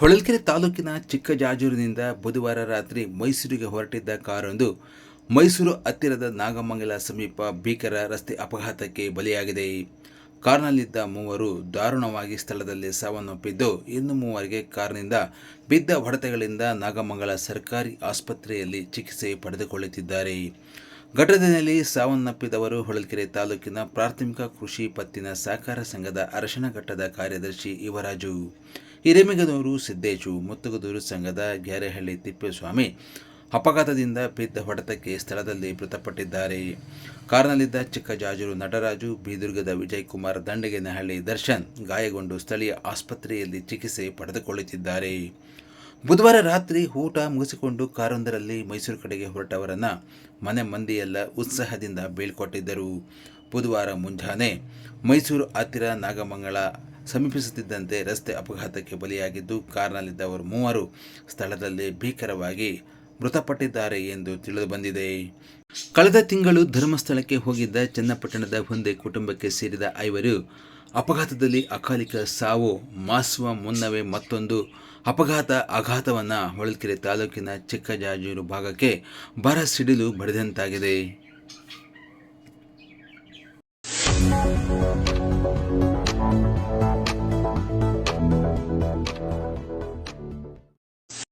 ಹೊಳಲ್ಕೆರೆ ತಾಲೂಕಿನ ಚಿಕ್ಕಜಾಜೂರಿನಿಂದ ಬುಧವಾರ ರಾತ್ರಿ ಮೈಸೂರಿಗೆ ಹೊರಟಿದ್ದ ಕಾರೊಂದು ಮೈಸೂರು ಹತ್ತಿರದ ನಾಗಮಂಗಲ ಸಮೀಪ ಭೀಕರ ರಸ್ತೆ ಅಪಘಾತಕ್ಕೆ ಬಲಿಯಾಗಿದೆ. ಕಾರ್ನಲ್ಲಿದ್ದ ಮೂವರು ದಾರುಣವಾಗಿ ಸ್ಥಳದಲ್ಲಿ ಸಾವನ್ನಪ್ಪಿದ್ದು, ಇನ್ನು ಮೂವರಿಗೆ ಕಾರ್ನಿಂದ ಬಿದ್ದ ಹೊಡೆತಗಳಿಂದ ನಾಗಮಂಗಲ ಸರ್ಕಾರಿ ಆಸ್ಪತ್ರೆಯಲ್ಲಿ ಚಿಕಿತ್ಸೆ ಪಡೆದುಕೊಳ್ಳುತ್ತಿದ್ದಾರೆ. ಘಟನೆಯಲ್ಲಿ ಸಾವನ್ನಪ್ಪಿದವರು ಹೊಳಲ್ಕೆರೆ ತಾಲೂಕಿನ ಪ್ರಾಥಮಿಕ ಕೃಷಿ ಪತ್ತಿನ ಸಹಕಾರ ಸಂಘದ ಅರಶಿನ ಘಟ್ಟದ ಕಾರ್ಯದರ್ಶಿ ಯುವರಾಜು. ಹಿರೇಮೆಗನೂರು ಸಿದ್ದೇಶು, ಮುತ್ತುಗದೂರು ಸಂಘದ ಗ್ಯಾರೆಹಳ್ಳಿ ತಿಪ್ಪೇಸ್ವಾಮಿ ಅಪಘಾತದಿಂದ ಬಿದ್ದ ಹೊಡೆತಕ್ಕೆ ಸ್ಥಳದಲ್ಲಿ ಮೃತಪಟ್ಟಿದ್ದಾರೆ. ಕಾರ್ನಲ್ಲಿದ್ದ ಚಿಕ್ಕಜಾಜೂರು ನಟರಾಜು, ಬೀದುರ್ಗದ ವಿಜಯಕುಮಾರ್ ದಂಡಗೇನಹಳ್ಳಿ ದರ್ಶನ್ ಗಾಯಗೊಂಡು ಸ್ಥಳೀಯ ಆಸ್ಪತ್ರೆಯಲ್ಲಿ ಚಿಕಿತ್ಸೆ ಪಡೆದುಕೊಳ್ಳುತ್ತಿದ್ದಾರೆ. ಬುಧವಾರ ರಾತ್ರಿ ಊಟ ಮುಗಿಸಿಕೊಂಡು ಕಾರೊಂದರಲ್ಲಿ ಮೈಸೂರು ಕಡೆಗೆ ಹೊರಟವರನ್ನ ಮನೆ ಮಂದಿಯೆಲ್ಲ ಉತ್ಸಾಹದಿಂದ ಬೀಳ್ಕೊಟ್ಟಿದ್ದರು. ಬುಧವಾರ ಮುಂಜಾನೆ ಮೈಸೂರು ಹತ್ತಿರ ನಾಗಮಂಗಲ ಸಮೀಪಿಸುತ್ತಿದ್ದಂತೆ ರಸ್ತೆ ಅಪಘಾತಕ್ಕೆ ಬಲಿಯಾಗಿದ್ದು ಕಾರ್ನಲ್ಲಿದ್ದವರು ಮೂವರು ಸ್ಥಳದಲ್ಲಿ ಭೀಕರವಾಗಿ ಮೃತಪಟ್ಟಿದ್ದಾರೆ ಎಂದು ತಿಳಿದುಬಂದಿದೆ ಕಳೆದ ತಿಂಗಳು ಧರ್ಮಸ್ಥಳಕ್ಕೆ ಹೋಗಿದ್ದ ಚನ್ನಪಟ್ಟಣದ ಒಂದೇ ಕುಟುಂಬಕ್ಕೆ ಸೇರಿದ ಐವರು ಅಪಘಾತದಲ್ಲಿ ಅಕಾಲಿಕ ಸಾವು ಮಾಸುವ ಮುನ್ನವೇ ಮತ್ತೊಂದು ಅಪಘಾತ ಆಘಾತವನ್ನು ಹೊಳಲ್ಕೆರೆ ತಾಲೂಕಿನ ಚಿಕ್ಕಜಾಜೂರು ಭಾಗಕ್ಕೆ ಬರ ಸಿಡಿಲು ಬಡಿದಂತಾಗಿದೆ.